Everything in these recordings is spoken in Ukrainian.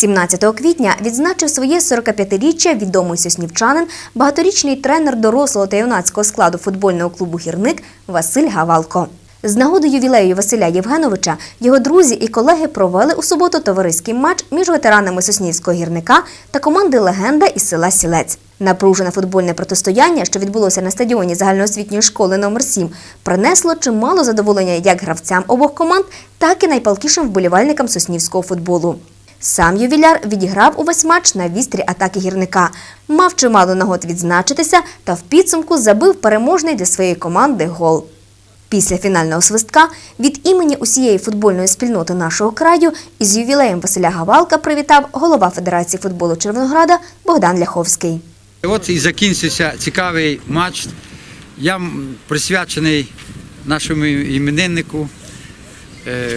17 квітня відзначив своє 45-річчя відомий соснівчанин, багаторічний тренер дорослого та юнацького складу футбольного клубу Гірник Василь Гавалко. З нагоди ювілею Василя Євгеновича його друзі і колеги провели у суботу товариський матч між ветеранами Соснівського гірника та команди Легенда із села Сілець. Напружене футбольне протистояння, що відбулося на стадіоні загальноосвітньої школи номер 7 принесло чимало задоволення як гравцям обох команд, так і найпалкішим вболівальникам соснівського футболу. Сам ювіляр відіграв увесь матч на вістрі атаки гірника, мав чимало нагод відзначитися та в підсумку забив переможний для своєї команди гол. Після фінального свистка від імені усієї футбольної спільноти нашого краю із ювілеєм Василя Гавалка привітав голова Федерації футболу Червонограда Богдан Ляховський. От і закінчився цікавий матч. Я присвячений нашому імениннику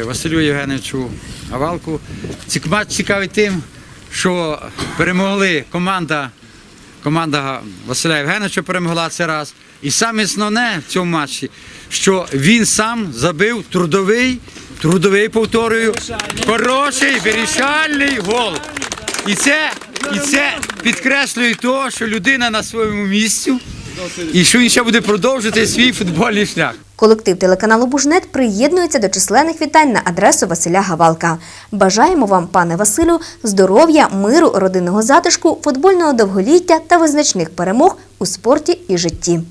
Василю Євгеновичу Гавалку. Цік матч цікавий тим, що перемогли команда, команда Василя Євгеновича перемогла це раз. І саме основне в цьому матчі, що він сам забив трудовий, трудовий повторюю, хороший вирішальний гол. І це, і це підкреслює те, що людина на своєму місці і що він ще буде продовжити свій футбольний шлях. Колектив телеканалу Бужнет приєднується до численних вітань на адресу Василя Гавалка. Бажаємо вам, пане Василю, здоров'я, миру, родинного затишку, футбольного довголіття та визначних перемог у спорті і житті.